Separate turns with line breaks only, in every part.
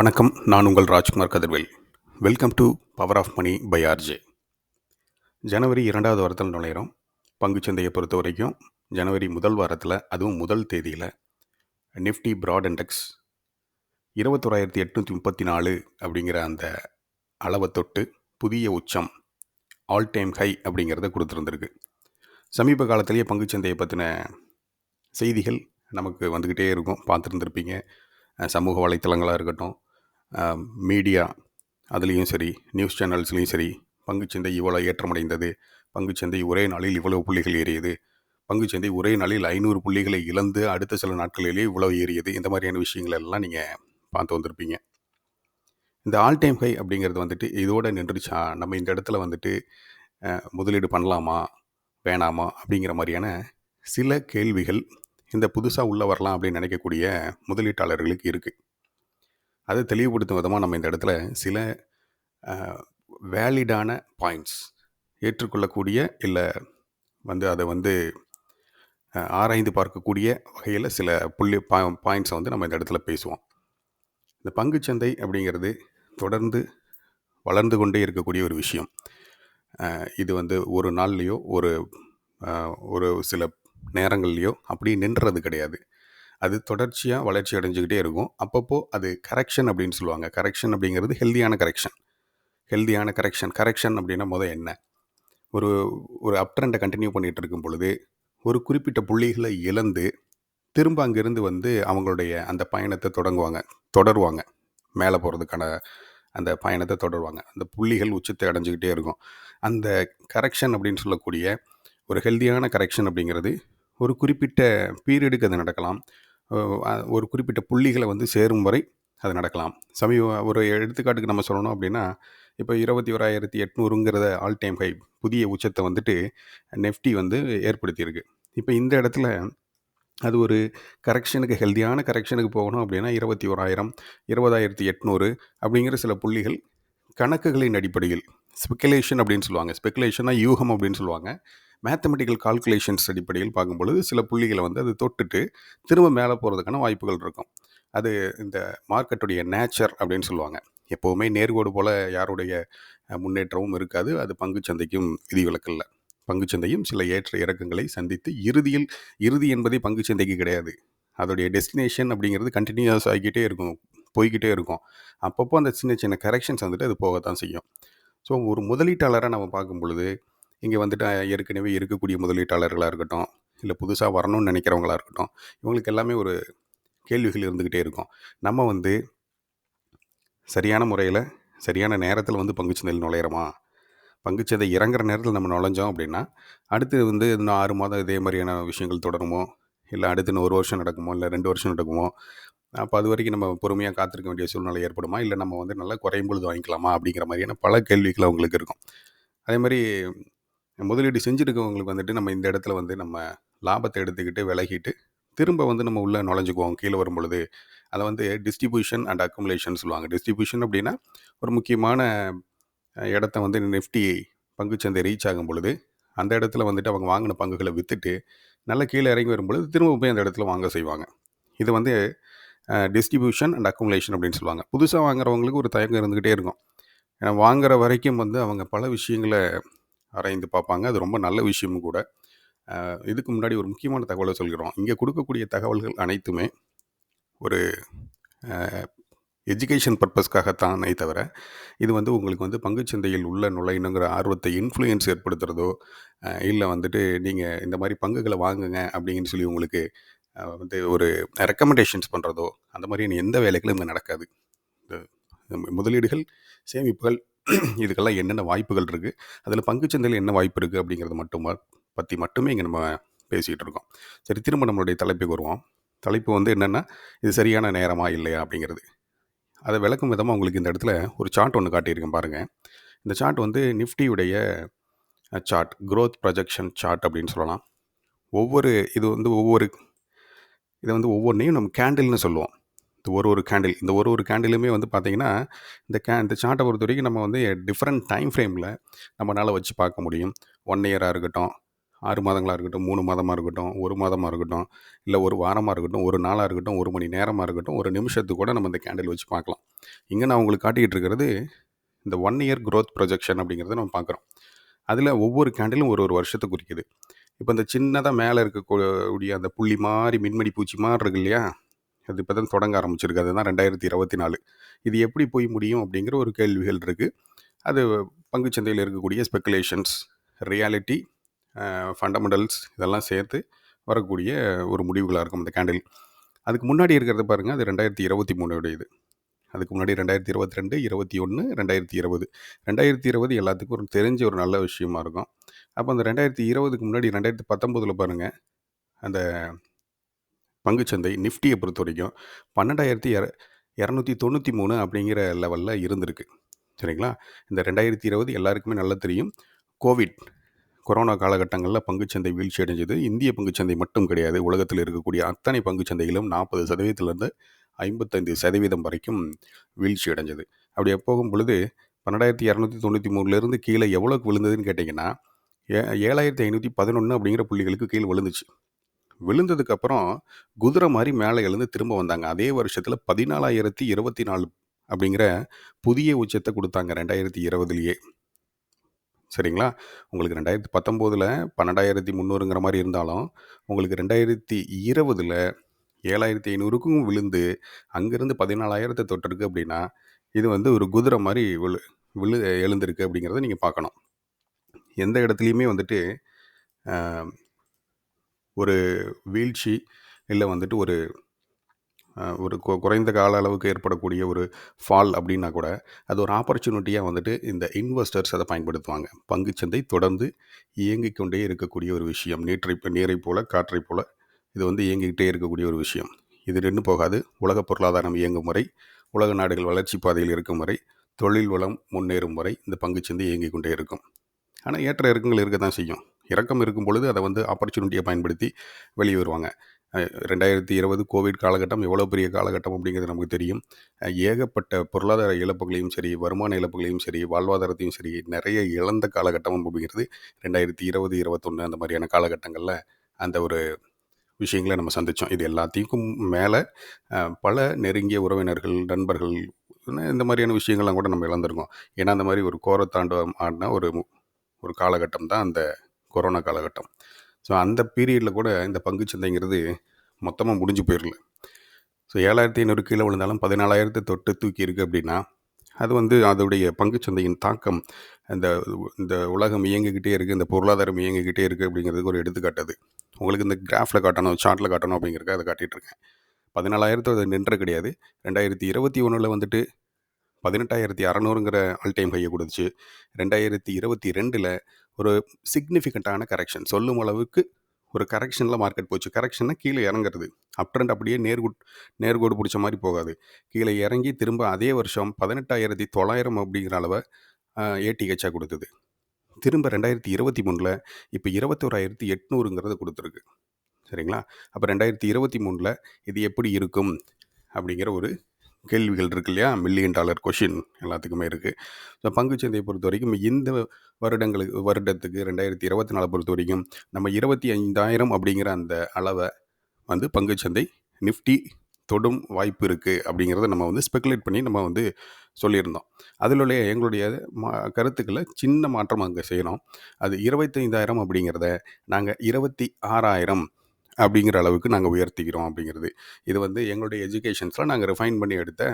வணக்கம். நான் உங்கள் Rajkumar Kathirvel. Welcome to power of money by RJ ஜனவரி இரண்டாவது வாரத்தில் நுழையிறோம். பங்குச்சந்தையை பொறுத்த வரைக்கும் ஜனவரி முதல் வாரத்தில் அதுவும் முதல் தேதியில் நிஃப்டி ப்ராட் இண்டெக்ஸ் இருபத்தோராயிரத்தி எட்நூற்றி முப்பத்தி நாலு அப்படிங்கிற அந்த அளவை தொட்டு புதிய உச்சம் ஆல் டைம் ஹை அப்படிங்கிறத கொடுத்துருந்துருக்கு. சமீப காலத்திலேயே பங்குச்சந்தையை பற்றின செய்திகள் நமக்கு வந்துக்கிட்டே இருக்கும். பார்த்துருந்துருப்பீங்க. சமூக வலைத்தளங்களாக இருக்கட்டும் மீடியா அதுலேயும் சரி நியூஸ் சேனல்ஸ்லேயும் சரி பங்குச்சந்தை இவ்வளோ ஏற்றமடைந்தது பங்குச்சந்தை ஒரே நாளில் இவ்வளவு புள்ளிகள் ஏறியது பங்குச்சந்தை ஒரே நாளில் ஐநூறு புள்ளிகளை இழந்து அடுத்த சில நாட்களிலே இவ்வளவு ஏறியது இந்த மாதிரியான விஷயங்கள் எல்லாம் நீங்கள் பார்த்து வந்திருப்பீங்க. இந்த ஆல் டைம் ஹை அப்படிங்கிறது வந்துட்டு இதோட நின்றுச்சா நம்ம இந்த இடத்துல வந்துட்டு முதலீடு பண்ணலாமா வேணாமா அப்படிங்கிற மாதிரியான சில கேள்விகள் இந்த புதுசாக உள்ளே வரலாம் அப்படின்னு நினைக்கக்கூடிய முதலீட்டாளர்களுக்கு இருக்குது அதை தெளிவுபடுத்தும் விதமாக நம்ம இந்த இடத்துல சில வேலிடான பாயிண்ட்ஸ் ஏற்றுக்கொள்ளக்கூடிய இல்லை வந்து அதை வந்து ஆராய்ந்து பார்க்கக்கூடிய வகையில் சில புள்ளி பா பாயிண்ட்ஸை வந்து நம்ம இந்த இடத்துல பேசுவோம். இந்த பங்குச்சந்தை அப்படிங்கிறது தொடர்ந்து வளர்ந்து கொண்டே இருக்கக்கூடிய ஒரு விஷயம். இது வந்து ஒரு நாள்லேயோ ஒரு ஒரு சில நேரங்கள்லேயோ அப்படி நின்றது கிடையாது. அது தொடர்ச்சியாக வளர்ச்சி அடைஞ்சிக்கிட்டே இருக்கும். அப்பப்போ அது கரெக்ஷன் அப்படின்னு சொல்லுவாங்க. கரெக்ஷன் அப்படிங்கிறது ஹெல்தியான கரெக்ஷன் ஹெல்தியான கரெக்ஷன் கரெக்ஷன் அப்படின்னா முதல் என்ன? ஒரு ஒரு அப் ட்ரெண்டை கண்டினியூ பண்ணிகிட்டு இருக்கும் பொழுது ஒரு குறிப்பிட்ட புள்ளிகளை இழந்து திரும்ப அங்கேருந்து வந்து அவங்களுடைய அந்த பயணத்தை தொடங்குவாங்க. தொடருவாங்க. மேலே போகிறதுக்கான அந்த பயணத்தை தொடருவாங்க. அந்த புள்ளிகள் உச்சத்தை அடைஞ்சிக்கிட்டே இருக்கும். அந்த கரெக்ஷன் அப்படின்னு சொல்லக்கூடிய ஒரு ஹெல்தியான கரெக்ஷன் அப்படிங்கிறது ஒரு குறிப்பிட்ட பீரியடுக்கு அது நடக்கலாம். ஒரு குறிப்பிட்ட புள்ளிகளை வந்து சேரும் வரை அது நடக்கலாம். சமீப ஒரு எடுத்துக்காட்டுக்கு நம்ம சொல்லணும் அப்படின்னா இப்போ இருபத்தி ஓராயிரத்தி எட்நூறுங்கிறத ஆல் டைம் ஹை புதிய உச்சத்தை வந்துட்டு நெஃப்டி வந்து ஏற்படுத்தியிருக்கு. இப்போ இந்த இடத்துல அது ஒரு கரெக்ஷனுக்கு ஹெல்த்தியான கரெக்ஷனுக்கு போகணும் அப்படின்னா இருபத்தி ஓராயிரம் இருபதாயிரத்தி எட்நூறு அப்படிங்கிற சில புள்ளிகள் கணக்குகளின் அடிப்படையில் ஸ்பெக்குலேஷன் அப்படின்னு சொல்லுவாங்க. ஸ்பெக்குலேஷனாக யூகம் அப்படின்னு சொல்லுவாங்க. மேத்தமெட்டிக்கல் கால்குலேஷன்ஸ் அடிப்படையில் பார்க்கும்பொழுது சில புள்ளிகளை வந்து அது தொட்டுட்டு திரும்ப மேலே போகிறதுக்கான வாய்ப்புகள் இருக்கும். அது இந்த மார்க்கெட்டுடைய நேச்சர் அப்படின்னு சொல்லுவாங்க. எப்போவுமே நேர்கோடு போல் யாருடைய முன்னேற்றமும் இருக்காது. அது பங்குச்சந்தைக்கும் விதிவிலக்கல்ல பங்குச்சந்தையும் சில ஏற்ற இறக்கங்களை சந்தித்து இறுதியில் இறுதி என்பதே பங்குச்சந்தைக்கு கிடையாது. அதோடைய டெஸ்டினேஷன் அப்படிங்கிறது கண்டினியூஸ் ஆகிக்கிட்டே இருக்கும் போய்கிட்டே இருக்கும். அப்பப்போ அந்த சின்ன சின்ன கரெக்ஷன்ஸ் வந்துட்டு அது போகத்தான் செய்யும். ஸோ ஒரு முதலீட்டாளராக நம்ம பார்க்கும் பொழுது இங்கே வந்துட்டு ஏற்கனவே இருக்கக்கூடிய முதலீட்டாளர்களாக இருக்கட்டும் இல்லை புதுசாக வரணும்னு நினைக்கிறவங்களா இருக்கட்டும் இவங்களுக்கு எல்லாமே ஒரு கேள்விகள் இருந்துக்கிட்டே இருக்கும். நம்ம வந்து சரியான முறையில் சரியான நேரத்தில் வந்து பங்குச்சந்தையில் நுழையிறோமா? பங்குச்சந்தை இறங்குற நேரத்தில் நம்ம நுழைஞ்சோம் அப்படின்னா அடுத்து வந்து இன்னும் ஆறு மாதம் இதே மாதிரியான விஷயங்கள் தொடருமோ? இல்லை அடுத்து இன்னும் ஒரு வருஷம் நடக்குமோ? இல்லை ரெண்டு வருஷம் நடக்குமோ? அப்போ அது வரைக்கும் நம்ம பொறுமையாக காத்திருக்க வேண்டிய சூழ்நிலை ஏற்படுமா? இல்லை நம்ம வந்து நல்லா குறையும் பொழுது வாங்கிக்கலாமா? அப்படிங்கிற மாதிரியான பல கேள்விகள் அவங்களுக்கு இருக்கும். அதே மாதிரி முதலீடு செஞ்சுருக்கவங்களுக்கு வந்துட்டு நம்ம இந்த இடத்துல வந்து நம்ம லாபத்தை எடுத்துக்கிட்டு விலகிட்டு திரும்ப வந்து நம்ம உள்ளே நுழைஞ்சுக்குவோம். கீழே வரும்பொழுது அதை வந்து டிஸ்ட்ரிபியூஷன் அண்ட் அக்குமுலேஷன் சொல்லுவாங்க. டிஸ்ட்ரிபியூஷன் அப்படின்னா ஒரு முக்கியமான இடத்த வந்து நிஃப்டி பங்குச்சந்தை ரீச் ஆகும் பொழுது அந்த இடத்துல வந்துட்டு அவங்க வாங்கின பங்குகளை விற்றுட்டு நல்லா கீழே இறங்கி வரும்பொழுது திரும்ப போய் அந்த இடத்துல வாங்க செய்வாங்க. இது வந்து டிஸ்ட்ரிபியூஷன் அண்ட் அக்குமுலேஷன் அப்படின்னு சொல்லுவாங்க. புதுசாக வாங்குறவங்களுக்கு ஒரு தயக்கம் இருந்துக்கிட்டே இருக்கும். ஏன்னா வாங்குற வரைக்கும் வந்து அவங்க பல விஷயங்களை ஆராய்ந்து பார்ப்பாங்க. அது ரொம்ப நல்ல விஷயமும் கூட. இதுக்கு முன்னாடி ஒரு முக்கியமான தகவலை சொல்கிறோம். இங்கே கொடுக்கக்கூடிய தகவல்கள் அனைத்துமே ஒரு எஜுகேஷன் பர்பஸ்க்காகத்தானே தவிர இது வந்து உங்களுக்கு வந்து பங்குச்சந்தையில் உள்ள நுழையணுங்கிற ஆர்வத்தை இன்ஃப்ளூயன்ஸ் ஏற்படுத்துறதோ இல்லை வந்துட்டு நீங்கள் இந்த மாதிரி பங்குகளை வாங்குங்க அப்படின்னு சொல்லி உங்களுக்கு வந்து ஒரு ரெக்கமெண்டேஷன்ஸ் பண்ணுறதோ அந்த மாதிரி எந்த வேலைகளும் இங்கே நடக்காது. முதலீடுகள் சேமிப்புகள் இதுக்கெல்லாம் என்னென்ன வாய்ப்புகள் இருக்குது அதில் பங்குச்சந்தையில் என்ன வாய்ப்பு இருக்குது அப்படிங்கிறத மட்டும் பற்றி மட்டுமே இங்கே நம்ம பேசிகிட்டு இருக்கோம். சரி திரும்ப நம்மளுடைய தலைப்புக்கு வருவோம். தலைப்பு வந்து என்னென்னா இது சரியான நேரமா இல்லையா அப்படிங்கிறது. அதை விளக்கும் விதமாக உங்களுக்கு இந்த இடத்துல ஒரு சார்ட் ஒன்று காட்டியிருக்கேன் பாருங்கள் இந்த சார்ட் வந்து நிஃப்டியுடைய சார்ட் க்ரோத் ப்ரொஜெக்ஷன் சார்ட் அப்படின்னு சொல்லலாம். ஒவ்வொரு இது வந்து ஒவ்வொரு இதை வந்து ஒவ்வொன்றையும் நம்ம கேண்டில்னு சொல்லுவோம். இந்த ஒரு ஒரு கேண்டில் இந்த ஒரு ஒரு கேண்டிலுமே வந்து பார்த்திங்கன்னா இந்த கே இந்த சார்ட்டை பொறுத்த வரைக்கும் நம்ம வந்து டிஃப்ரெண்ட் டைம் ஃப்ரேமில் நம்மளால் வச்சு பார்க்க முடியும் ஒன் இயராக இருக்கட்டும் ஆறு மாதங்களாக இருக்கட்டும், மூணு மாதமாக இருக்கட்டும், ஒரு மாதமாக இருக்கட்டும், இல்லை ஒரு வாரமாக இருக்கட்டும், ஒரு நாளாக இருக்கட்டும், ஒரு மணி நேரமாக இருக்கட்டும், ஒரு நிமிஷத்துக்கு கூட நம்ம இந்த கேண்டில் வச்சு பார்க்கலாம். இங்கே நான் உங்களுக்கு காட்டிக்கிட்டு இருக்கிறது, இந்த ஒன் இயர் க்ரோத் ப்ரொஜெக்ஷன் அப்படிங்கிறத நம்ம பார்க்குறோம். அதில் ஒவ்வொரு கேண்டிலும் ஒரு ஒரு வருஷத்தை குறிக்குது. இப்போ இந்த சின்னதாக மேலே இருக்கக்கூடிய அந்த புள்ளி மாதிரி மின்மணி பூச்சி மாதிரி இருக்கு இல்லையா? அது இப்போ தான் தொடங்க ஆரம்பிச்சிருக்கு. அதுதான் 2024. இது எப்படி போய் முடியும் அப்படிங்கிற ஒரு கேள்விகள் இருக்குது அது பங்குச்சந்தையில் இருக்கக்கூடிய ஸ்பெக்குலேஷன்ஸ் ரியாலிட்டி, ஃபண்டமெண்டல்ஸ் இதெல்லாம் சேர்த்து வரக்கூடிய ஒரு முடிவுகளாக இருக்கும் இந்த கேண்டில். அதுக்கு முன்னாடி இருக்கிறத பாருங்கள் அது ரெண்டாயிரத்தி இருபத்தி மூணுடையது அதுக்கு முன்னாடி 2022, 21, 2020. 2020 எல்லாத்துக்கும் ஒரு தெரிஞ்ச ஒரு நல்ல விஷயமா இருக்கும். அப்போ அந்த 2020க்கு முன்னாடி ரெண்டாயிரத்தி பத்தொம்போதில் பாருங்கள் அந்த பங்குச்சந்தை நிஃப்டிய பொறுத்தவரைக்கும் 12,293 அப்படிங்கிற லெவலில் இருந்திருக்கு. சரிங்களா? இந்த 2020 எல்லாருக்குமே நல்லா தெரியும். கோவிட் கொரோனா காலகட்டங்களில் பங்குச்சந்தை வீழ்ச்சி அடைஞ்சது. இந்திய பங்குச்சந்தை மட்டும் கிடையாது. உலகத்தில் இருக்கக்கூடிய அத்தனை பங்குச்சந்தைகளும் நாற்பது சதவீதத்திலேருந்து ஐம்பத்தைந்து சதவீதம் வரைக்கும் வீழ்ச்சி அடைஞ்சது. அப்படி போகும் பொழுது பன்னெண்டாயிரத்தி இரநூத்தி தொண்ணூற்றி மூணுலேருந்து கீழே எவ்வளோக்கு விழுந்ததுன்னு கேட்டிங்கன்னா ஏ 7,511 அப்படிங்கிற புள்ளிகளுக்கு கீழே விழுந்துச்சு. விழுந்ததுக்கு அப்புறம் குதிரை மாதிரி மேலே எழுந்து திரும்ப வந்தாங்க. அதே வருஷத்துல 14,024 அப்படிங்கிற புதிய உச்சத்தை கொடுத்தாங்க ரெண்டாயிரத்தி இருபதுலேயே சரிங்களா? உங்களுக்கு ரெண்டாயிரத்து பத்தொம்போதில் பன்னெண்டாயிரத்தி முந்நூறுங்கிற மாதிரி இருந்தாலும், உங்களுக்கு 2020ல 7,500க்கும் விழுந்து, அங்கேருந்து பதினாலாயிரத்தை தொட்டிருக்கு அப்படின்னா, இது வந்து ஒரு குதிரை மாதிரி விழு விழு எழுந்திருக்கு அப்படிங்கிறத நீங்கள் பார்க்கணும். எந்த இடத்துலையுமே வந்துட்டு ஒரு வீழ்ச்சி, இல்லை வந்துட்டு ஒரு ஒரு கொ குறைந்த கால அளவுக்கு ஏற்படக்கூடிய ஒரு ஃபால் அப்படின்னா கூட, அது ஒரு ஆப்பர்ச்சுனிட்டியாக வந்துட்டு இந்த இன்வெஸ்டர்ஸ் அதை பயன்படுத்துவாங்க. பங்குச்சந்தை தொடர்ந்து இயங்கிக் கொண்டே இருக்கக்கூடிய ஒரு விஷயம். நீற்றை நீரைப் போல் காற்றைப் போல இது வந்து இயங்கிக்கிட்டே இருக்கக்கூடிய ஒரு விஷயம். இது நின்று போகாது. உலக பொருளாதாரம் இயங்கும் முறை உலக நாடுகள் வளர்ச்சி பாதையில் இருக்கும் வரை, தொழில் வளம் முன்னேறும் வரை இந்த பங்குச்சந்தை இயங்கிக் கொண்டே இருக்கும். ஆனால் ஏற்ற இறக்கங்கள் இருக்க தான் செய்யும். இறக்கம் இருக்கும் பொழுது அதை வந்து ஆப்பர்ச்சுனிட்டியை பயன்படுத்தி வெளியே வருவாங்க. ரெண்டாயிரத்தி இருபது கோவிட் காலகட்டம் எவ்வளோ பெரிய காலகட்டம் அப்படிங்கிறது நமக்கு தெரியும். ஏகப்பட்ட பொருளாதார இழப்புகளையும் சரி, வருமான இழப்புகளையும் சரி, வாழ்வாதாரத்தையும் சரி, நிறைய இழந்த காலகட்டம் அப்படிங்கிறது 2020, 21 அந்த மாதிரியான காலகட்டங்களில் அந்த ஒரு விஷயங்கள நம்ம சந்தித்தோம் இது எல்லாத்தையும் மேலே பல நெருங்கிய உறவினர்கள், நண்பர்கள் இந்த மாதிரியான விஷயங்கள்லாம் கூட நம்ம இழந்திருக்கோம். ஏன்னா, அந்த மாதிரி ஒரு கோரத்தாண்டவம் ஆடின ஒரு ஒரு காலகட்டம் தான் அந்த கொரோனா காலகட்டம். ஸோ அந்த பீரியடில் கூட இந்த பங்குச்சந்தைங்கிறது மொத்தமாக முடிஞ்சு போயிடல ஸோ ஏழாயிரத்தி ஐநூறு கீழே விழுந்தாலும் 14,000த்த தொட்டு தூக்கி இருக்குது அப்படின்னா, அது வந்து அதோடைய பங்குச்சந்தையின் தாக்கம் இந்த இந்த உலகம் இயங்கிக்கிட்டே இருக்குது இந்த பொருளாதாரம் இயங்கிக்கிட்டே இருக்குது அப்படிங்கிறதுக்கு ஒரு எடுத்துக்காட்டு அது. உங்களுக்கு இந்த கிராஃபில் காட்டணும், சார்ட்டில் காட்டணும் அப்படிங்கிறக்க அதை காட்டிகிட்ருக்கேன் பதினாலாயிரத்து அது நின்றது கிடையாது. 2021ல வந்துட்டு 18,600ங்கிற ஆல் டைம் ஹைய குடுத்துச்சு. 2022ல ஒரு சிக்னிஃபிகண்ட்டான கரெக்ஷன். சொல்லும் அளவுக்கு ஒரு கரெக்ஷனில் மார்க்கெட் போச்சு. கரெக்ஷன்னா கீழே இறங்குறது. அப் ட்ரெண்ட் அப்படியே நேர்கோட் நேர்கோடு பிடிச்ச மாதிரி போகாது. கீழே இறங்கி திரும்ப அதே வருஷம் 18,900 அப்படிங்கிற அளவை ஏடிஹெச்சாக கொடுத்தது திரும்ப ரெண்டாயிரத்தி இருபத்தி திரும்ப 2023ல இப்ப 21,800ங்கிறத குடுத்துருக்கு. சரிங்களா? அப்போ ரெண்டாயிரத்து இருபத்தி மூணில் இது எப்படி இருக்கும்? அப்படிங்கிற ஒரு கேள்விகள் இருக்கு இல்லையா? மில்லியன் டாலர் கொஷின் எல்லாத்துக்குமே இருக்குது ஸோ பொறுத்த வரைக்கும் இந்த வருடங்களுக்கு வருடத்துக்கு ரெண்டாயிரத்தி இருபத்தி நாலு பொறுத்த வரைக்கும் நம்ம 25,000 அப்படிங்கிற அந்த அளவை வந்து பங்குச்சந்தை நிஃப்டி தொடும் வாய்ப்பு இருக்குது அப்படிங்கிறத நம்ம வந்து ஸ்பெகுலேட் பண்ணி நம்ம வந்து சொல்லியிருந்தோம். அதிலுள்ள எங்களுடைய மா கருத்துக்களை சின்ன மாற்றம் அங்கே செய்யணும் அது 25,000 அப்படிங்கிறத நாங்கள் இருபத்தி ஆறாயிரம் அப்படிங்கிற அளவுக்கு நாங்கள் உயர்த்திக்கிறோம் அப்படிங்கிறது. இது வந்து எங்களுடைய எஜுகேஷன்ஸில் நாங்கள் ரிஃபைன் பண்ணி எடுத்த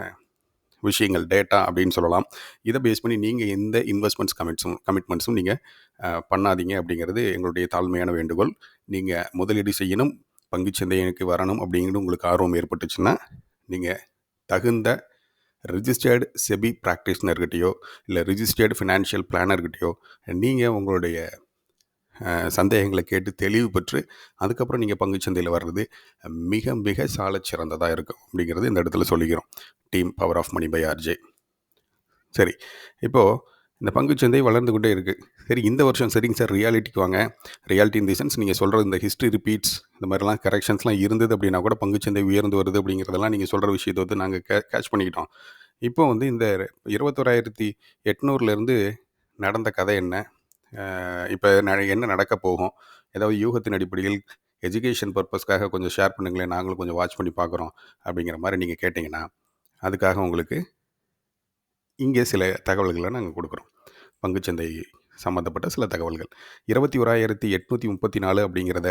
விஷயங்கள், டேட்டா அப்படின்னு சொல்லலாம். இதை பேஸ் பண்ணி நீங்கள் எந்த இன்வெஸ்ட்மெண்ட்ஸ் கமிட்ஸும் கமிட்மெண்ட்ஸும் நீங்கள் பண்ணாதீங்க அப்படிங்கிறது எங்களுடைய தாழ்மையான வேண்டுகோள். நீங்கள் முதலீடு செய்யணும், பங்குச்சந்தைக்கு வரணும் அப்படிங்கிறது உங்களுக்கு ஆர்வம் ஏற்பட்டுச்சுன்னா, நீங்கள் தகுந்த ரிஜிஸ்டர்டு செபி பிராக்டிஷனர்கிட்டயோ, இல்லை ரிஜிஸ்டர்டு ஃபினான்ஷியல் பிளானர்கிட்டயோ நீங்கள் உங்களுடைய சந்தேகங்களை கேட்டு தெளிவு பெற்று, அதுக்கப்புறம் நீங்க பங்குச்சந்தையில வர்றது மிக மிக சாலச் சிறந்ததாக இருக்கும் அப்படிங்கிறது இந்த இடத்துல சொல்லிக்கிறோம். Team power of money by RJ. சரி. இப்போது இந்த பங்குச்சந்தை வளர்ந்து கொண்டே இருக்குது சரி இந்த வருஷம் சரிங்க சார் ரியாலிட்டிக்கு வாங்க. ரியாலிட்டி இன் தி சென்ஸ் நீங்கள் சொல்ற இந்த ஹிஸ்ட்ரி ரிப்பீட்ஸ் இந்த மாதிரிலாம் கரெக்ஷன்ஸ்லாம் இருந்தது அப்படின்னா கூட பங்குச்சந்தை உயர்ந்து வருது அப்படிங்கிறதெல்லாம் நீங்கள் சொல்கிற விஷயத்தை வந்து நாங்கள் கே கேட்ச் பண்ணிக்கிட்டோம். இப்போ வந்து இந்த 21,800லேருந்து நடந்த கதை என்ன? இப்போ ந என்ன நடக்கப் போகும்? ஏதாவது யூகத்தின் அடிப்படையில் எஜுகேஷன் பர்பஸ்க்காக கொஞ்சம் ஷேர் பண்ணுங்களேன். நாங்களும் கொஞ்சம் வாட்ச் பண்ணி பார்க்குறோம் அப்படிங்கிற மாதிரி நீங்கள் கேட்டிங்கன்னா அதுக்காக உங்களுக்கு இங்கே சில தகவல்களை நாங்கள் கொடுக்குறோம். பங்குச்சந்தை சம்மந்தப்பட்ட சில தகவல்கள். இருபத்தி ஓராயிரத்தி எட்நூற்றி முப்பத்தி நாலு அப்படிங்கிறத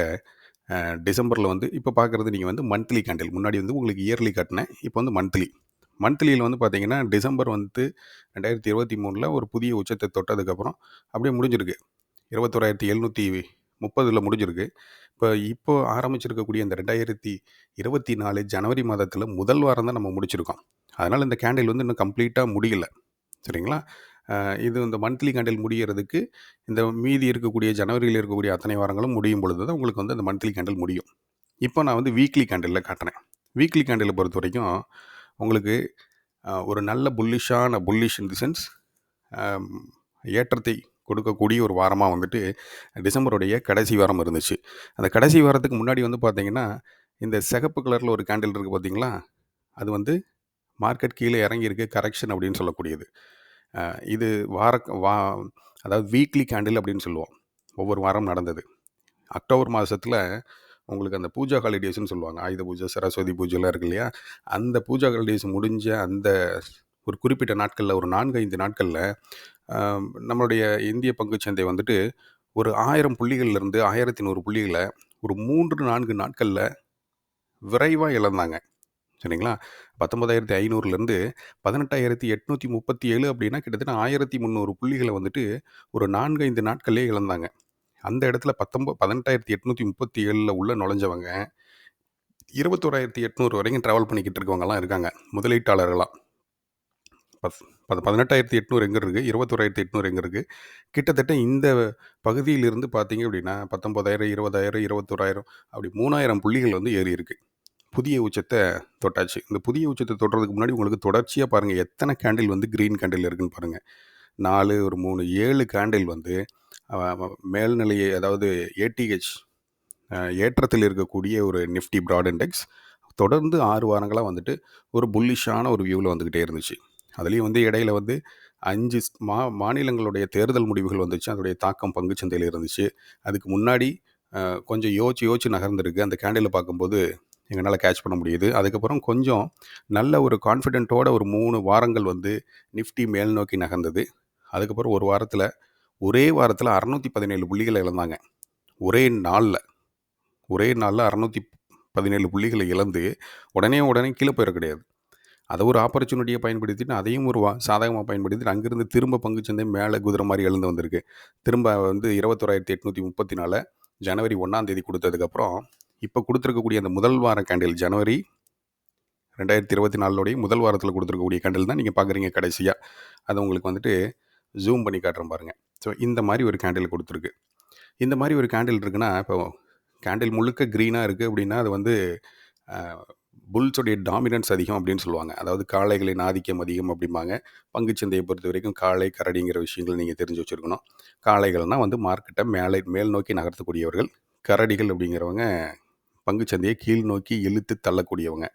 டிசம்பரில் வந்து இப்போ பார்க்குறது நீங்கள் வந்து மந்த்லி கேண்டில் முன்னாடி வந்து உங்களுக்கு இயர்லி கட்டினேன் இப்போ வந்து மந்த்லி மந்த்லியில் வந்து பார்த்திங்கன்னா டிசம்பர் வந்து ரெண்டாயிரத்தி இருபத்தி மூணில் ஒரு புதிய உச்சத்தை தொட்டதுக்கப்புறம் அப்படியே முடிஞ்சிருக்கு. இருபத்தோராயிரத்தி எழுநூற்றி முப்பதில் முடிஞ்சிருக்கு. இப்போ இப்போ ஆரம்பிச்சிருக்கக்கூடிய இந்த ரெண்டாயிரத்தி இருபத்தி நாலு ஜனவரி மாதத்தில் முதல் வாரம் தான் நம்ம முடிச்சிருக்கோம். அதனால் இந்த கேண்டில் வந்து இன்னும் கம்ப்ளீட்டாக முடியல. சரிங்களா? இது இந்த மந்த்லி கேண்டில் முடிகிறதுக்கு இந்த மீதி இருக்கக்கூடிய ஜனவரியில் இருக்கக்கூடிய அத்தனை வாரங்களும் முடியும் பொழுது தான் உங்களுக்கு வந்து அந்த மந்த்லி கேண்டில் முடியும். இப்போ நான் வந்து வீக்லி கேண்டிலில் காட்டுறேன். வீக்லி கேண்டிலை பொறுத்த வரைக்கும் உங்களுக்கு ஒரு நல்ல புல்லிஷான புல்லிஷ் இன் தி சென்ஸ் ஏற்றத்தை கொடுக்கக்கூடிய ஒரு வாரமாக வந்துட்டு டிசம்பருடைய கடைசி வாரம் இருந்துச்சு. அந்த கடைசி வாரத்துக்கு முன்னாடி வந்து பார்த்தீங்கன்னா இந்த சிகப்பு கலரில் ஒரு கேண்டில் இருக்குது பார்த்தீங்களா அது வந்து மார்க்கெட் கீழே இறங்கியிருக்கு கரெக்ஷன் அப்படின்னு சொல்லக்கூடியது. இது வார வா அதாவது வீக்லி கேண்டில் அப்படின்னு சொல்லுவோம். ஒவ்வொரு வாரம் நடந்தது. அக்டோபர் மாதத்தில் உங்களுக்கு அந்த பூஜா ஹாலிடேஸ்னு சொல்லுவாங்க. ஆயுத பூஜை சரஸ்வதி பூஜைலாம் இருக்கு இல்லையா? அந்த பூஜா ஹாலிடேஸ் முடிஞ்ச அந்த ஒரு குறிப்பிட்ட நாட்களில் ஒரு நான்கு ஐந்து நாட்களில் நம்மளுடைய இந்திய பங்குச்சந்தை வந்துட்டு ஒரு ஆயிரம் புள்ளிகள்லேருந்து ஆயிரத்தி நூறு புள்ளிகளை ஒரு மூன்று நான்கு நாட்களில் விரைவாக இழந்தாங்க. சரிங்களா? பத்தொன்பதாயிரத்தி ஐநூறுலேருந்து பதினெட்டாயிரத்தி எட்நூற்றி முப்பத்தி ஏழு அப்படின்னா கிட்டத்தட்ட ஆயிரத்தி முந்நூறு புள்ளிகளை வந்துட்டு ஒரு நான்கு ஐந்து நாட்கள்லேயே இழந்தாங்க. அந்த இடத்துல பத்தொம்பது பதினெட்டாயிரத்தி எட்நூற்றி முப்பத்தி ஏழில் உள்ள நுழைஞ்சவங்க இருபத்தோராயிரத்தி எட்நூறு வரைக்கும் ட்ராவல் பண்ணிக்கிட்டு இருக்கவங்கலாம் இருக்காங்க முதலீட்டாளர்களாக பத் பதினெட்டாயிரத்தி எட்நூறு எங்கே இருக்குது இருபத்தோராயிரத்தி எட்நூறு எங்கே இருக்குது கிட்டத்தட்ட இந்த பகுதியிலிருந்து பார்த்தீங்க அப்படின்னா பத்தொம்போதாயிரம் இருபதாயிரம் இருபத்தோராயிரம் அப்படி மூணாயிரம் புள்ளிகள் வந்து ஏறி இருக்குது புதிய உச்சத்தை தொட்டாச்சு. இந்த புதிய உச்சத்தை தொடுறதுக்கு முன்னாடி உங்களுக்கு தொடர்ச்சியாக பாருங்கள் எத்தனை கேண்டில் வந்து க்ரீன் கேண்டில் இருக்குன்னு பாருங்கள் நாலு ஒரு மூணு ஏழு கேண்டில் வந்து மேல்நிலையை அதாவது ஏடிஹெச் ஏற்றத்தில் இருக்கக்கூடிய ஒரு நிஃப்டி ப்ராட் இண்டெக்ஸ் தொடர்ந்து ஆறு வாரங்களாக வந்துட்டு ஒரு புல்லிஷான ஒரு வியூவில் வந்துக்கிட்டே இருந்துச்சு. அதுலேயும் வந்து இடையில வந்து அஞ்சு மா மாநிலங்களுடைய தேர்தல் முடிவுகள் வந்துச்சு. அதோடைய தாக்கம் பங்குச்சந்தையில் இருந்துச்சு. அதுக்கு முன்னாடி கொஞ்சம் யோசிச்சு யோசிச்சு நகர்ந்துருக்கு. அந்த கேண்டில் பார்க்கும்போது எங்களால் கேட்ச் பண்ண முடியுது. அதுக்கப்புறம் கொஞ்சம் நல்ல ஒரு கான்ஃபிடென்ட்டோட ஒரு மூணு வாரங்கள் வந்து நிஃப்டி மேல் நோக்கி நகர்ந்தது. அதுக்கப்புறம் ஒரு வாரத்தில் ஒரே வாரத்தில் அறநூற்றி பதினேழு புள்ளிகளை இழந்தாங்க. ஒரே நாளில் ஒரே நாளில் அறநூற்றி பதினேழு புள்ளிகளை இழந்து உடனே உடனே கீழே போயிட கிடையாது. அதை ஒரு ஆப்பர்ச்சுனிட்டியை பயன்படுத்திட்டு அதையும் ஒரு வா சாதகமாக பயன்படுத்திட்டு அங்கேருந்து திரும்ப பங்குச்சந்தை மேலே குதிரை மாதிரி எழுந்து வந்திருக்கு. திரும்ப வந்து இருபத்தோராயிரத்தி எட்நூற்றி முப்பத்தி நாலு ஜனவரி ஒன்றாம் தேதி கொடுத்ததுக்கப்புறம் இப்போ கொடுத்துருக்கக்கூடிய அந்த முதல் வார கேண்டில் ஜனவரி ரெண்டாயிரத்தி இருபத்தி நாலுடைய முதல் வாரத்தில் கொடுத்துருக்கக்கூடிய கேண்டில் தான் நீங்கள் பார்க்குறீங்க கடைசியாக அது உங்களுக்கு வந்துட்டு ஜூம் பண்ணி காட்டுறேன் பாருங்கள் ஸோ இந்த மாதிரி ஒரு கேண்டில் கொடுத்துருக்கு. இந்த மாதிரி ஒரு கேண்டில் இருக்குன்னா இப்போ கேண்டில் முழுக்க க்ரீனாக இருக்குது அப்படின்னா அது வந்து புல்ஸோடைய டாமினன்ஸ் அதிகம் அப்படின்னு சொல்லுவாங்க. அதாவது காளைகளின் ஆதிக்கம் அதிகம் அப்படிம்பாங்க. பங்குச்சந்தையை பொறுத்த வரைக்கும் காளை கரடிங்கிற விஷயங்கள் நீங்கள் தெரிஞ்சு வச்சுருக்கணும். காளைகள்னால் வந்து மார்க்கெட்டை மேலே மேல் நோக்கி நகர்த்தக்கூடியவர்கள். கரடிகள் அப்படிங்கிறவங்க பங்குச்சந்தையை கீழ் நோக்கி இழுத்து தள்ளக்கூடியவங்க.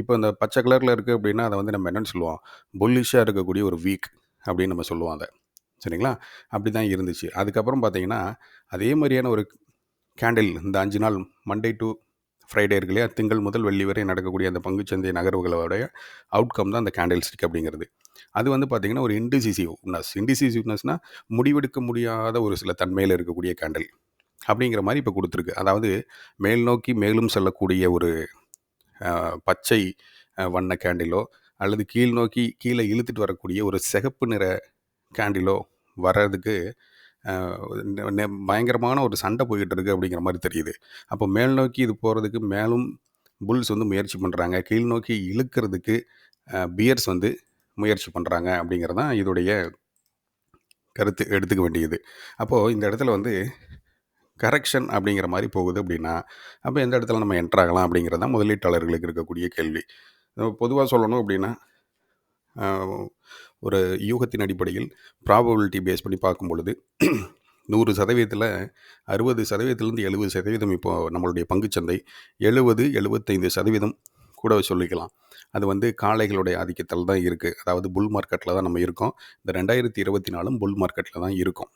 இப்போ இந்த பச்சை கலரில் இருக்குது அப்படின்னா அதை வந்து நம்ம என்னென்னு சொல்லுவோம்? புல்லிஷாக இருக்கக்கூடிய ஒரு வீக் அப்படின்னு நம்ம சொல்லுவோம் அதை. சரிங்களா? அப்படி தான் இருந்துச்சு. அதுக்கப்புறம் பார்த்தீங்கன்னா அதே மாதிரியான ஒரு கேண்டில் இந்த அஞ்சு நாள் மண்டே டு ஃப்ரைடே இருக்கு இல்லையா? திங்கள் முதல் வெள்ளி வரை நடக்கக்கூடிய அந்த பங்குச்சந்தை நகர்வுகளோடைய அவுட்கம் தான் அந்த கேண்டில் ஸ்டிக் அப்படிங்கிறது. அது வந்து பார்த்திங்கன்னா ஒரு இண்டிசிசிவ்னஸ் இண்டிசிசிவ்னஸ்னால் முடிவெடுக்க முடியாத ஒரு சில தன்மையில் இருக்கக்கூடிய கேண்டில் அப்படிங்கிற மாதிரி இப்போ கொடுத்துருக்கு. அதாவது மேல் நோக்கி மேலும் செல்லக்கூடிய ஒரு பச்சை வண்ண கேண்டிலோ அல்லது கீழ் நோக்கி கீழே இழுத்துட்டு வரக்கூடிய ஒரு சிகப்பு நிற கேண்டிலோ வர்றதுக்கு நெ- பயங்கரமான ஒரு சண்டை போய்கிட்டு இருக்குது அப்படிங்கிற மாதிரி தெரியுது. அப்போ மேல் நோக்கி இது போகிறதுக்கு மேலும் புல்ஸ் வந்து முயற்சி பண்ணுறாங்க கீழ் நோக்கி இழுக்கிறதுக்கு பியர்ஸ் வந்து முயற்சி பண்ணுறாங்க அப்படிங்கிறது தான் இதோடைய கருத்து எடுத்துக்க வேண்டியது. அப்போது இந்த இடத்துல வந்து கரெக்ஷன் அப்படிங்கிற மாதிரி போகுது அப்படின்னா அப்போ எந்த இடத்துல நம்ம என்ட்ராகலாம் அப்படிங்கிறது தான் முதலீட்டாளர்களுக்கு இருக்கக்கூடிய கேள்வி. பொதுவாக சொல்லணும் அப்படின்னா ஒரு யூகத்தின் அடிப்படையில் ப்ராபபிலிட்டி பேஸ் பண்ணி பார்க்கும் பொழுது நூறு சதவீதத்தில் அறுபது சதவீதத்துலேருந்து எழுபது சதவீதம் இப்போது நம்மளுடைய பங்குச்சந்தை எழுபது எழுபத்தைந்து சதவீதம் கூட சொல்லிக்கலாம். அது வந்து காளைகளுடைய ஆதிக்கத்தில் தான் இருக்குது அதாவது புல் மார்க்கெட்டில் தான் நம்ம இருக்கோம். இந்த ரெண்டாயிரத்தி இருபத்தி நாலும் புல் மார்க்கெட்டில் தான் இருக்கும்.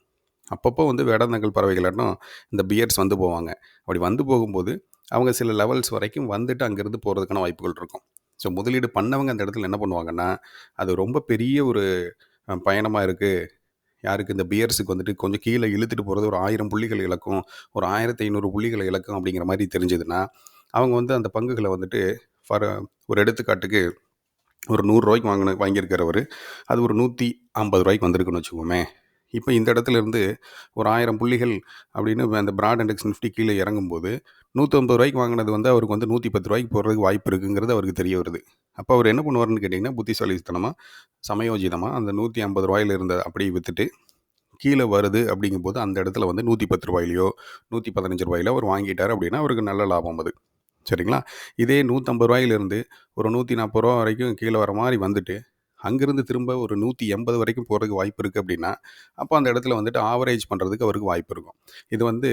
அப்பப்போ வந்து வேடந்தங்கள் பறவைகளாட்டம் இந்த பியர்ஸ் வந்து போவாங்க. அப்படி வந்து போகும்போது அவங்க சில லெவல்ஸ் வரைக்கும் வந்துட்டு அங்கேருந்து போகிறதுக்கான வாய்ப்புகள் இருக்கும். ஸோ முதலீடு பண்ணவங்க அந்த இடத்துல என்ன பண்ணுவாங்கன்னா அது ரொம்ப பெரிய ஒரு பயணமாக இருக்குது யாருக்கு இந்த பியர்ஸுக்கு வந்துட்டு கொஞ்சம் கீழே இழுத்துட்டு போகிறது ஒரு ஆயிரம் புள்ளிகள் இழக்கும் ஒரு ஆயிரத்தி ஐநூறு புள்ளிகளை இழக்கும் அப்படிங்கிற மாதிரி தெரிஞ்சதுன்னா அவங்க வந்து அந்த பங்குகளை வந்துட்டு ஃபார் ஒரு எடுத்துக்காட்டுக்கு ஒரு நூறுரூவாய்க்கு வாங்கின வாங்கியிருக்கிறவர். அது ஒரு நூற்றி ஐம்பது ரூபாய்க்கு வந்திருக்குன்னு வச்சுக்கோமே. இப்போ இந்த இடத்துல இருந்து ஒரு ஆயிரம் புள்ளிகள் அப்படின்னு அந்த பிராட் இண்டெக்ஸ் நிஃப்டி கீழே இறங்கும்போது நூற்றம்பது ரூபாய்க்கு வாங்கினது வந்து அவருக்கு வந்து நூற்றி பத்து ரூபாய்க்கு போகிறதுக்கு வாய்ப்பு இருக்குங்கிறது அவருக்கு தெரிய வருது. அப்போ அவர் என்ன பண்ணுவார்னு கேட்டிங்கன்னா புத்திசாலித்தனமாக சமயோஜிதமாக அந்த நூற்றி ஐம்பது ரூபாயில் இருந்த அப்படியே விற்றுட்டு கீழே வருது அப்படிங்கும்போது அந்த இடத்துல வந்து நூற்றி பத்து ரூபாயிலையோ நூற்றி பதினஞ்சு ரூபாயிலோ அவர் வாங்கிட்டார் அப்படின்னா அவருக்கு நல்ல லாபம் அது. சரிங்களா? இதே நூற்றம்பது ரூபாயிலிருந்து ஒரு நூற்றி நாற்பது ரூபா வரைக்கும் கீழே வர மாதிரி வந்துட்டு அங்கேருந்து திரும்ப ஒரு நூற்றி எண்பது வரைக்கும் போகிறதுக்கு வாய்ப்பு இருக்குது அப்படின்னா அப்போ அந்த இடத்துல வந்துட்டு ஆவரேஜ் பண்ணுறதுக்கு அவருக்கு வாய்ப்பு இருக்கும். இது வந்து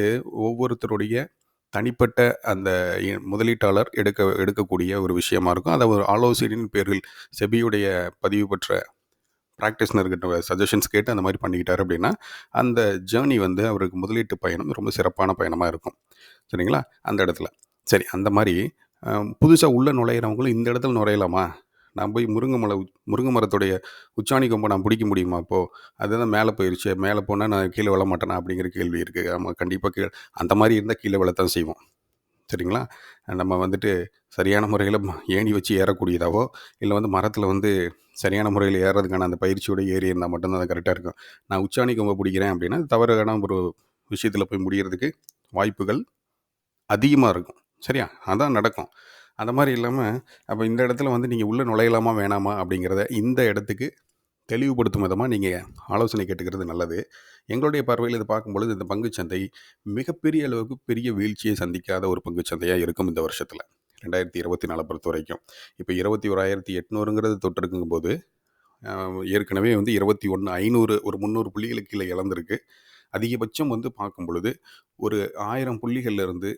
ஒவ்வொருத்தருடைய தனிப்பட்ட அந்த முதலீட்டாளர் எடுக்க எடுக்கக்கூடிய ஒரு விஷயமா இருக்கும். அதை ஒரு ஆலோசனையின் பேரில் செபியுடைய பதிவு பெற்ற ப்ராக்டிஸ்னர்கிட்ட சஜஷன்ஸ் கேட்டு அந்த மாதிரி பண்ணிக்கிட்டார் அப்படின்னா அந்த ஜேர்னி வந்து அவருக்கு முதலீட்டு பயணம் ரொம்ப சிறப்பான பயணமாக இருக்கும். சரிங்களா? அந்த இடத்துல. சரி அந்த மாதிரி புதுசாக உள்ளே நுழையிறவங்களும் இந்த இடத்துல நுழையலாமா? நான் போய் முருங்கை மலை முருங்கை மரத்துடைய உச்சாணி கொம்பை நான் பிடிக்க முடியுமா அப்போது அதுதான் மேலே போயிடுச்சு மேலே போனால் நான் கீழே விழ மாட்டேனா? அப்படிங்கிற கேள்வி இருக்குது நம்ம கண்டிப்பாக கீழே அந்த மாதிரி இருந்தால் கீழே விழத்தான் செய்வோம். சரிங்களா? நம்ம வந்துட்டு சரியான முறையில் ஏணி வச்சு ஏறக்கூடியதாவோ இல்லை வந்து மரத்தில் வந்து சரியான முறையில் ஏறதுக்கான அந்த பயிற்சியோட ஏறி இருந்தால் மட்டும்தான் அது கரெக்டாக இருக்கும். நான் உச்சாணி கொம்பை பிடிக்கிறேன் அப்படின்னா தவறான ஒரு விஷயத்தில் போய் முடிகிறதுக்கு வாய்ப்புகள் அதிகமாக இருக்கும். சரியா? அதான் நடக்கும். அந்த மாதிரி இல்லாமல் அப்போ இந்த இடத்துல வந்து நீங்கள் உள்ளே நுழையலாமா வேணாமா அப்படிங்கிறத இந்த இடத்துக்கு தெளிவுபடுத்தும் விதமாக நீங்கள் ஆலோசனை கேட்டுக்கிறது நல்லது. எங்களுடைய பார்வையில் இது பார்க்கும்பொழுது இந்த பங்குச்சந்தை மிகப்பெரிய அளவுக்கு பெரிய வீழ்ச்சியை சந்திக்காத ஒரு பங்குச்சந்தையாக இருக்கும் இந்த வருஷத்தில். ரெண்டாயிரத்தி இருபத்தி நாலு பொறுத்த வரைக்கும். இப்போ இருபத்தி ஓராயிரத்தி எட்நூறுங்கிறது தொட்டிருக்குங்கும் போது ஏற்கனவே வந்து இருபத்தி ஒன்று ஐநூறு ஒரு முந்நூறு புள்ளிகளுக்கு கீழே இழந்திருக்கு. அதிகபட்சம் வந்து பார்க்கும் பொழுது ஒரு ஆயிரம் புள்ளிகள்லேருந்து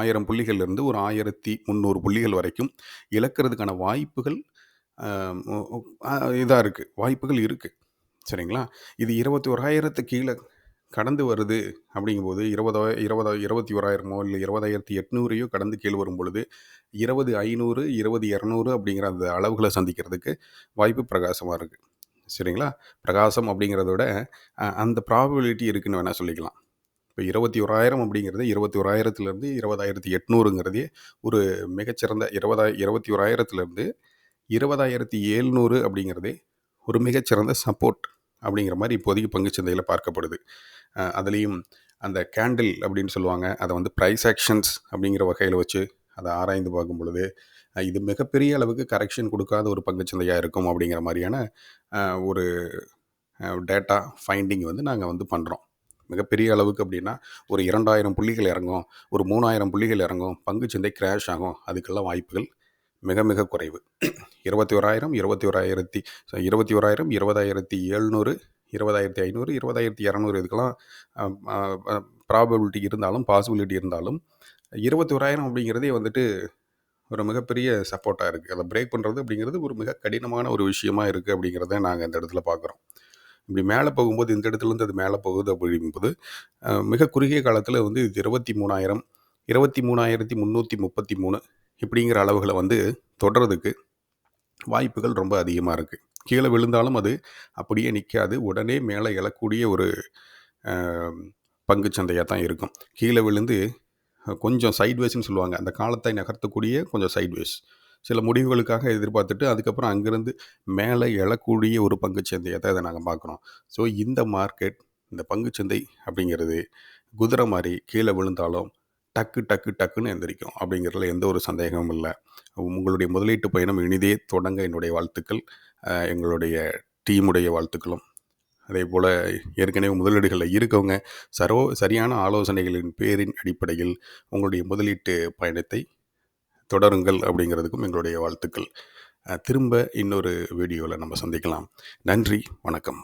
ஆயிரம் புள்ளிகள்லேருந்து ஒரு ஆயிரத்தி முந்நூறு புள்ளிகள் வரைக்கும் இழக்கிறதுக்கான வாய்ப்புகள் இதாக இருக்குது வாய்ப்புகள் இருக்குது சரிங்களா? இது இருபத்தி ஓராயிரத்து கீழே கடந்து வருது அப்படிங்கும்போது இருபதா இருபதா இருபத்தி ஓராயிரமோ இல்லை இருபதாயிரத்தி எட்நூறையோ கடந்து கீழே வரும் பொழுது இருபது ஐநூறு இருபது இரநூறு அப்படிங்கிற அந்த அளவுகளை சந்திக்கிறதுக்கு வாய்ப்பு பிரகாசமாக இருக்குது சரிங்களா? பிரகாசம் அப்படிங்கிறத விட அந்த ப்ராபபிலிட்டி இருக்குதுன்னு வேணால் சொல்லிக்கலாம். இப்போ இருபத்தி ஓராயிரம் அப்படிங்கிறது இருபத்தி ஓராயிரத்துலேருந்து இருபதாயிரத்தி எட்நூறுங்கிறதே ஒரு மிகச்சிறந்த இருபதாய் இருபத்தி ஓராயிரத்துலேருந்து இருபதாயிரத்தி ஏழ்நூறு அப்படிங்கிறதே ஒரு மிகச்சிறந்த சப்போர்ட் அப்படிங்கிற மாதிரி இப்போதைக்கு பங்குச்சந்தையில் பார்க்கப்படுது. அதுலேயும் அந்த கேண்டில் அப்படின்னு சொல்லுவாங்க. அதை வந்து ப்ரைஸ் ஆக்ஷன்ஸ் அப்படிங்கிற வகையில் வச்சு அதை ஆராய்ந்து பார்க்கும் பொழுது இது மிகப்பெரிய அளவுக்கு கரெக்ஷன் கொடுக்காத ஒரு பங்குச்சந்தையாக இருக்கும் அப்படிங்கிற மாதிரியான ஒரு டேட்டா ஃபைண்டிங் வந்து நாங்கள் வந்து பண்ணுறோம் மிகப்பெரிய அளவுக்கு அப்படின்னா ஒரு இரண்டாயிரம் புள்ளிகள் இறங்கும் ஒரு மூணாயிரம் புள்ளிகள் இறங்கும் பங்கு சந்தை கிராஷ் ஆகும். அதுக்கெல்லாம் வாய்ப்புகள் மிக மிக குறைவு. இருபத்தி ஓராயிரம் இருபத்தி ஓராயிரத்தி இருபத்தி ஓராயிரம் இருபதாயிரத்தி எழுநூறு இருபதாயிரத்தி ஐநூறு இருபதாயிரத்தி இரநூறு இதுக்கெல்லாம் ப்ராபபிலிட்டி இருந்தாலும் பாசிபிலிட்டி இருந்தாலும் இருபத்தி ஓராயிரம் அப்படிங்கிறதே வந்துட்டு ஒரு மிகப்பெரிய சப்போர்ட்டாக இருக்குது அதை பிரேக் பண்ணுறது அப்படிங்கிறது ஒரு மிக கடினமான ஒரு விஷயமா இருக்குது அப்படிங்கிறத நாங்கள் இந்த இடத்துல பார்க்குறோம். இப்படி மேலே போகும்போது இந்த இடத்துலேருந்து அது மேலே போகுது அப்படிங்கும்போது மிக குறுகிய காலத்தில் வந்து இது இருபத்தி மூணாயிரம் இருபத்தி மூணாயிரத்தி முந்நூற்றி முப்பத்தி மூணு இப்படிங்கிற அளவுகளை வந்து தொடர்றதுக்கு வாய்ப்புகள் ரொம்ப அதிகமாக இருக்குது கீழே விழுந்தாலும் அது அப்படியே நிற்காது உடனே மேலே எழக்கூடிய ஒரு பங்குச்சந்தையாக தான் இருக்கும். கீழே விழுந்து கொஞ்சம் சைட்வேஸ்ன்னு சொல்லுவாங்க. அந்த காலத்தை நகர்த்தக்கூடிய கொஞ்சம் சைட்வேஸ் சில முடிவுகளுக்காக எதிர்பார்த்துட்டு அதுக்கப்புறம் அங்கேருந்து மேலே எழக்கூடிய ஒரு பங்குச்சந்தையை தான் இதை நாங்கள் பார்க்குறோம் ஸோ இந்த மார்க்கெட் இந்த பங்குச்சந்தை அப்படிங்கிறது குதிரை மாதிரி கீழே விழுந்தாலும் டக்கு டக்கு டக்குன்னு எந்திரிக்கும் அப்படிங்கிறதுல எந்த ஒரு சந்தேகமும் இல்லை. உங்களுடைய முதலீட்டு பயணம் இனிதே தொடங்க என்னுடைய வாழ்த்துக்கள். எங்களுடைய டீமுடைய வாழ்த்துக்களும். அதே போல் ஏற்கனவே முதலீடுகளில் இருக்கவங்க சரோ சரியான ஆலோசனைகளின் பேரின் அடிப்படையில் உங்களுடைய முதலீட்டு பயணத்தை தொடருங்கள் அப்படிங்கிறதுக்கும் எங்களுடைய வாழ்த்துக்கள். திரும்ப இன்னொரு வீடியோவில் நம்ம சந்திக்கலாம். நன்றி வணக்கம்.